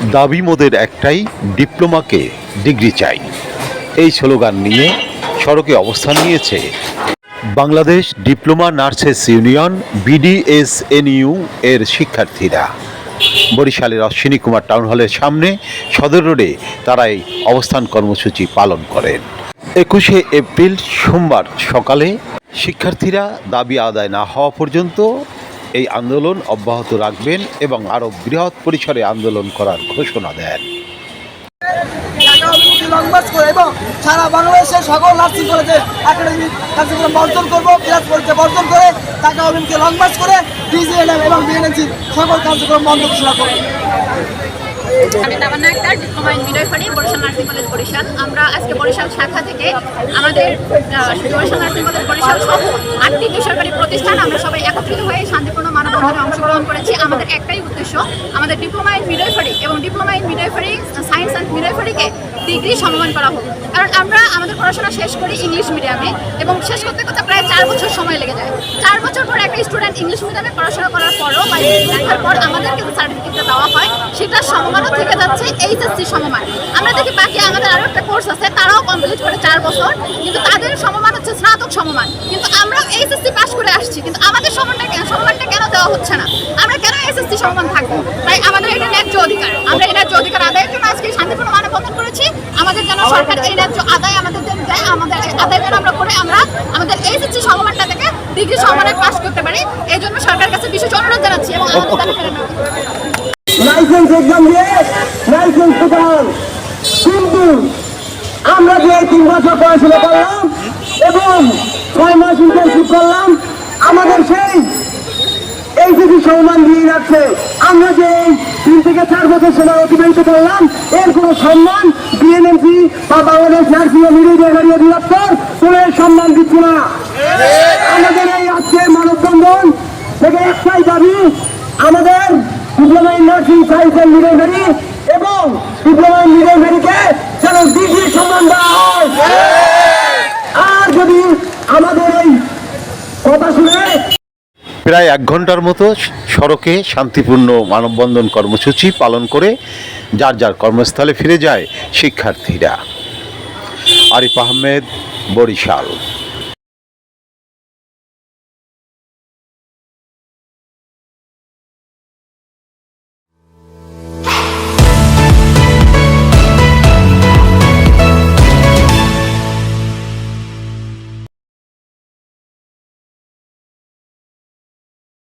দাবি মোদের একটাই, ডিপ্লোমাকে ডিগ্রি চাই। এই স্লোগান নিয়ে সড়কে অবস্থান নিয়েছে Bangladesh diploma nurses union, BDSNU এর শিক্ষার্থীরা। বরিশালের অশ্বিনী কুমার টাউন হলের সামনে সদর রোডে তারা এই অবস্থান কর্মসূচি পালন করেন। একুশে এপ্রিল সোমবার সকালে শিক্ষার্থীরা দাবি আদায় না হওয়া পর্যন্ত এই আন্দোলন অব্যাহত রাখবেন এবং আরও বৃহৎ পরিসরে আন্দোলন করার ঘোষণা দেন। করে এবং সারা বাংলাদেশের সকল নার্সিং কলেজে একাডেমিক কার্যক্রম বর্জন করব ক্লাস পরীক্ষা বর্জন করে ঢাকা অভিমুখী লং মার্চ করে ডিজিএলএম এবং বিএনএনসি সকল কার্যক্রম বন্ধ ঘোষণা করব। আমি Tamanna Akter diploma in midwifery Barishal nursing college Barishal. আমরা আজকে বরিশাল শাখা থেকে আমাদের বরিশাল নার্সিং কলেজ বরিশাল সহ আটটি বেসরকারি প্রতিষ্ঠান আমরা সবাই একত্রিত হয়ে শান্তিপূর্ণ মানববন্ধনে অংশগ্রহণ করেছি। আমাদের একটাই উদ্দেশ্য, আমাদের ডিপ্লোমা ইন মিডওয়াইফারি এবং diploma in midwifery science and মিডওয়াইফারিকে degree সমমান করা হোক। কারণ আমরা আমাদের পড়াশোনা শেষ করি ইংলিশ মিডিয়ামে এবং শেষ করতে করতে প্রায় চার বছর সময় লেগে যায়। চার বছর পর একটা স্টুডেন্ট ইংলিশ মিডিয়ামে পড়াশোনা করার পরও বা দেখার পর আমাদেরকে যে সার্টিফিকেটটা দেওয়া হয়। সেটা সমমানও থেকে যাচ্ছে এইচএসসি সমমান। আমরা দেখি বাকি আমাদের আরও একটা কোর্স আছে, তারাও কমপ্লিট করে চার বছর। কিন্তু তাদের সমমান হচ্ছে স্নাতক সমমান। কিন্তু আমরা এইচএসসি পাস করে আসছি, কিন্তু আমাদের সমানটা কেন সমমানটা কেন দেওয়া হচ্ছে না। আমরা কেন এসএসসি সমমান থাকব? তাই আমাদের এটা ন্যায্য অধিকার। আমরা এই ন্যায্য অধিকার আদায়ের জন্য আজকে শান্তিপূর্ণ মানববন্ধন করেছি। আমাদের যেন সরকার এই ন্যায্য আদায় আমাদের দেয় আমাদের আদায় যেন আমরা করে আমরা আমাদের এইচএসসি সমমানটা থেকে ডিগ্রি সমমানে পাস করতে পারি। এই জন্য সরকারের কাছে বিশেষ অনুরোধ জানাচ্ছি এবং আমাদের দাবি নেওয়া লাইসেন্স এক্সাম দিয়ে লাইসেন্স পেতাম কিন্তু আমরা যে তিন বছর পড়াশোনা করলাম এবং ছয় মাস ইন্টার্নশিপ করলাম আমাদের সেই সম্মান দিয়ে যাচ্ছে। আমরা যে এই তিন থেকে চার বছর সময় অতিবাহিত করলাম, এর কোনো সম্মান বিএনএমসি বা বাংলাদেশ নার্সিং ও মিডিয়া অধিদপ্তর কোনো সম্মান দিচ্ছে না। আমাদের এই আজকের মানববন্ধন থেকে একটাই দাবি, আমাদের diploma nursing science and midwifery এবং ডিপ্লোমা ইন মিডওয়াইফারিকে যেন ডিগ্রি সম্মান দেওয়া হয়। আর যদি আমাদের এই কথা শুনে প্রায় এক ঘণ্টার মতো সড়কে শান্তিপূর্ণ মানববন্ধন কর্মসূচি পালন করে যার যার কর্মস্থলে ফিরে যায় শিক্ষার্থীরা। আরিফ আহমেদ, বরিশাল।